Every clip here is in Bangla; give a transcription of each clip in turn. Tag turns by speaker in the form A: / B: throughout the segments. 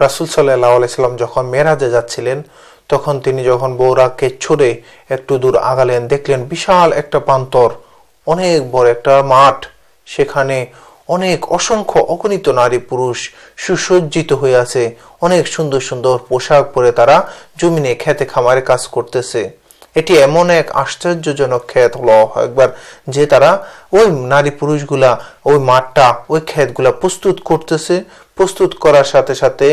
A: রাসুল সাল্লাহ আলাইসাল্লাম যখন মেরাজে যাচ্ছিলেন, তখন তিনি যখন বৌরাকে ছুড়ে একটু দূর আগালেন, দেখলেন বিশাল একটা প্রান্তর অনেক বড় একটা মাঠ। সেখানে অনেক অসংখ্য অগণিত নারী পুরুষ সুসজ্জিত হয়ে আছে। অনেক সুন্দর সুন্দর পোশাক পরে তারা জমিনে খেতে খামারে কাজ করতেছে। এটি এমন এক আশ্চর্যজনক ক্ষেত হলো একবার যে তারা ওই নারী পুরুষগুলা, ওই মাঠটা, ওই ক্ষেতগুলা প্রস্তুত করতেছে। প্রস্তুত করার সাথে সাথে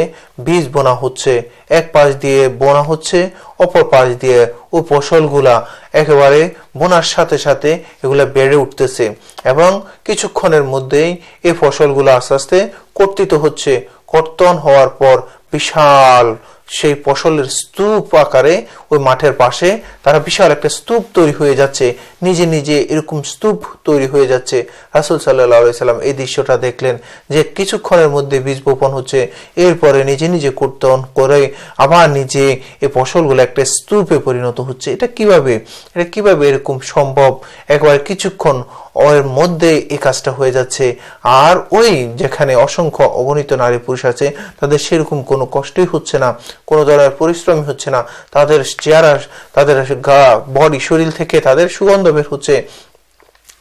A: বীজ বোনা হচ্ছে। এক পাশ দিয়ে বোনা হচ্ছে, অপর পাশ দিয়ে ওই ফসলগুলা একেবারে বোনার সাথে সাথে এগুলা বেড়ে উঠতেছে এবং কিছুক্ষণের মধ্যেই এই ফসলগুলো আস্তে আস্তে কর্তিত হচ্ছে। কর্তন হওয়ার পর বিশাল সেই ফসলের স্তূপ আকারে ওই মাঠের পাশে তারা বিশাল একটা স্তূপ তৈরি হয়ে যাচ্ছে। নিজে নিজে এরকম স্তূপ তৈরি হয়ে যাচ্ছে। রাসুল সাল্লাহ সাল্লাম এই দৃশ্যটা দেখলেন যে কিছুক্ষণের মধ্যে বীজ বপন হচ্ছে। এরপরে নিজে নিজে কর্তন করে আবার নিজে এই ফসলগুলো একটা স্তূপে পরিণত হচ্ছে। এটা কীভাবে? এটা কীভাবে এরকম সম্ভব? একবার কিছুক্ষণ ওর মধ্যে এই কাজটা হয়ে যাচ্ছে। আর ওই যেখানে অসংখ্য অগণিত নারী পুরুষ আছে, তাদের সেরকম কোনো কষ্টই হচ্ছে না, কোনো ধরনের পরিশ্রমই হচ্ছে না। তাদের চেহারা, তাদের গা বডি শরীর থেকে তাদের সুগন্ধ বের হচ্ছে।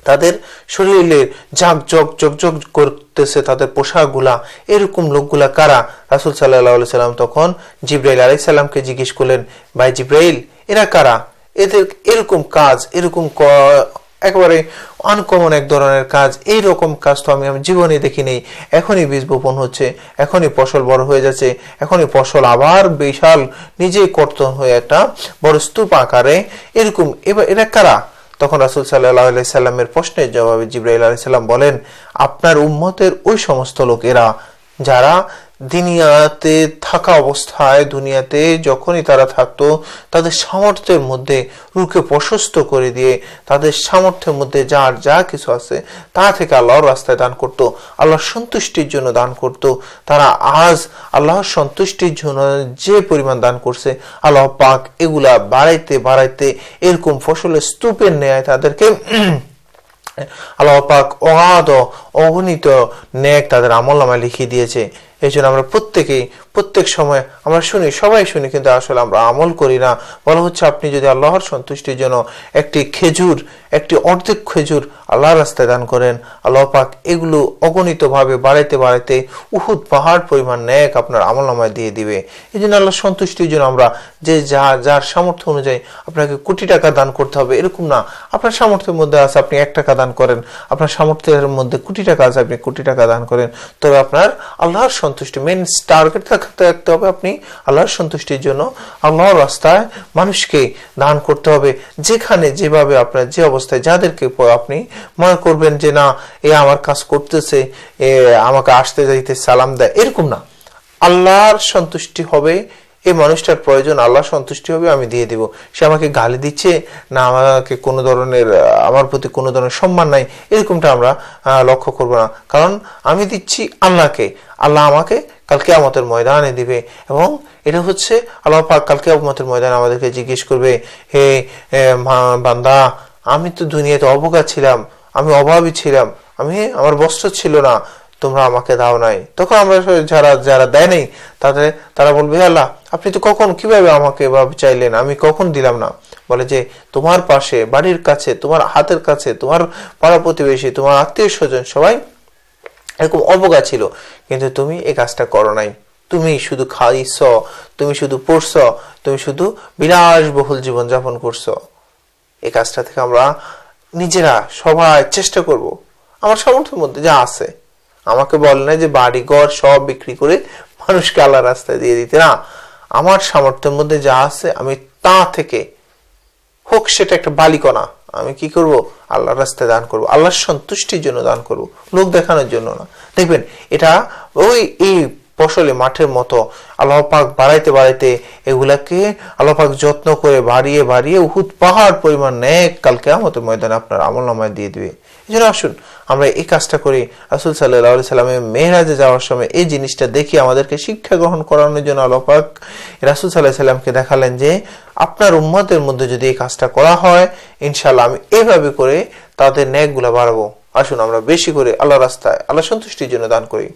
A: তাদের শরীরে ঝাঁক জগ জগ করতেছে তাদের পোশাকগুলা। এরকম লোকগুলা কারা? রাসুল সাল্লাহ সাল্লাম তখন জিব্রাইল আলাই সাল্লামকে জিজ্ঞেস করলেন, ভাই জিব্রাইল, এরা কারা? এদের এরকম কাজ, এরকম একেবারে আনকমন এক ধরনের কাজ। এই রকম কাজ তো আমি আমি জীবনে দেখিনি। এখনই বীজ বপন হচ্ছে, এখনই ফসল বড় হয়ে যাচ্ছে, এখনই ফসল আবার বিশাল নিজেই কর্তন হয়ে একটা বড় স্তূপ আকারে এরকম। এবার এরা কারা? তখন রাসুল সাল্লাহ সাল্লামের প্রশ্নের জবাবে জিব্রাইল আলাইসাল্লাম বলেন, আপনার উম্মতের ওই সমস্ত লোকেরা যারা দুনিয়াতে থাকা অবস্থায় দুনিয়াতে যখনই তারা থাকতো, তাদের সামর্থ্যের মধ্যে রুখে প্রশস্ত করে দিয়ে তাদের সামর্থ্যের মধ্যে যার যা কিছু আছে, তা থেকে আল্লাহর রাস্তায় দান করত, আল্লাহর সন্তুষ্টির জন্য দান করত। তারা আজ আল্লাহর সন্তুষ্টির জন্য যে পরিমাণ দান করছে, আল্লাহ পাক এগুলা বাড়াইতে বাড়াইতে এরকম ফসলের স্তূপের নেয় তাদেরকে আল্লাহ পাক অগাধ অগণিত নেক তাদের আমল নামায় লিখিয়ে দিয়েছে। এই জন্য আমরা প্রত্যেকেই, প্রত্যেক সময় আমরা শুনি, সবাই শুনি, কিন্তু আসলে আমরা আমল করি না। বলা হচ্ছে আপনি যদি আল্লাহর সন্তুষ্টির জন্য একটি খেজুর, একটি অর্ধেক খেজুর আল্লাহর রাস্তায় দান করেন, আল্লাহ পাক এগুলো অগণিতভাবে বাড়াইতে বাড়াইতে উহুদ পাহাড় পরিমাণ ন্যাক আপনার আমল নামায় দিয়ে দিবে। এই জন্য আল্লাহ সন্তুষ্টির জন্য আমরা যে যা, যার সামর্থ্য অনুযায়ী আপনাকে কোটি টাকা দান করতে হবে, এরকম না। আপনার সামর্থ্যের মধ্যে আছে, আপনি এক টাকা দান করেন। আপনার সামর্থ্যের মধ্যে কোটি টাকা আছে আপনি কোটি টাকা দান করেন। তবে আপনার আল্লাহর সন্তুষ্টি মেন টার্গেট থাকতে হবে আপনি আল্লাহর সন্তুষ্টির জন্য। আল্লাহর রাস্তায় মানুষকে দান করতে হবে। যেখানে, যেভাবে আপনার যে অবস্থায় যাদেরকে আপনি মনে করবেন যে, না, এ আমার কাজ করতেছে, এ আমাকে আসতে যাইতে সালাম দেয়, এরকম না। আল্লাহর সন্তুষ্টি হবে এই মানুষটার প্রয়োজন, আল্লাহ সন্তুষ্টি হবে, আমি দিয়ে দিব। সে আমাকে গালি দিচ্ছে, না আমাকে কোনো ধরনের আমার প্রতি কোনো ধরনের সম্মান নাই, এরকমটা আমরা লক্ষ্য করব না। কারণ আমি দিচ্ছি আল্লাহকে, আল্লাহ আমাকে কালকে আমাদের ময়দানে দিবে। এবং এটা হচ্ছে আল্লাহ পাক কালকে আমাদের ময়দানে আমাদেরকে জিজ্ঞেস করবে, হে বান্দা, আমি তো দুনিয়াতে অবজ্ঞা ছিলাম, আমি অভাবী ছিলাম, আমি, আমার বস্ত্র ছিল না তোমরা আমাকে দাও নাই। তখন আমরা যারা যারা দেয় নেই, তাদের, তারা বলবে আল্লাহ, আপনি তো কখন, কীভাবে আমাকে এভাবে চাইলেন? আমি কখন দিলাম না? বলে যে, তোমার পাশে, বাড়ির কাছে, তোমার হাতের কাছে, তোমার পাড়া প্রতিবেশী, তোমার আত্মীয় স্বজন সবাই এরকম অবজ্ঞা ছিল। কিন্তু তুমি এই কাজটা করো নাই। তুমি শুধু খাইছ, তুমি শুধু পড়ছ, তুমি শুধু বিলাসবহুল জীবন যাপন করছ। এই কাজটা থেকে আমরা নিজেরা সবাই চেষ্টা করব। আমার সামর্থ্যের মধ্যে যা আছে। আমাকে বলে না যে বাড়ি ঘর সব বিক্রি করে মানুষকে আল্লাহ রাস্তায় দিয়ে দিতে। না, আমার সামর্থ্যের মধ্যে যা আছে আমি তা থেকে হোক সেটা একটা বালিকণা। আমি কি করব? আল্লাহর রাস্তায় দান করব। আল্লাহর সন্তুষ্টির জন্য দান করব। লোক দেখানোর জন্য না। দেখবেন, এটা ওই, এই ফসলে, মাঠের মতো আল্লাহ পাক বাড়াইতে বাড়াইতে এগুলাকে আল্লাহ পাক যত্ন করে বাড়িয়ে বাড়িয়ে উহুদ পাহাড় পরিমাণ নেক কালকে আমাদের ময়দানে আপনার আমল নামায় দিয়ে দিবে। এই জন্য আসুন, আমরা এই কাজটা করি। রাসুল সাল্লাহ সাল্লামের মেহরাজে যাওয়ার সময় এই জিনিসটা দেখি আমাদেরকে শিক্ষা গ্রহণ করানোর জন্য আলোপাক রাসুল সাল্লাহ সাল্লামকে দেখালেন যে, আপনার উম্মতের মধ্যে যদি এই কাজটা করা হয় ইনশাল্লাহ আমি এভাবে করে তাদের ন্যাকগুলো বাড়াবো। আসুন আমরা বেশি করে আল্লাহ রাস্তায় আল্লাহ সন্তুষ্টির জন্য দান করি।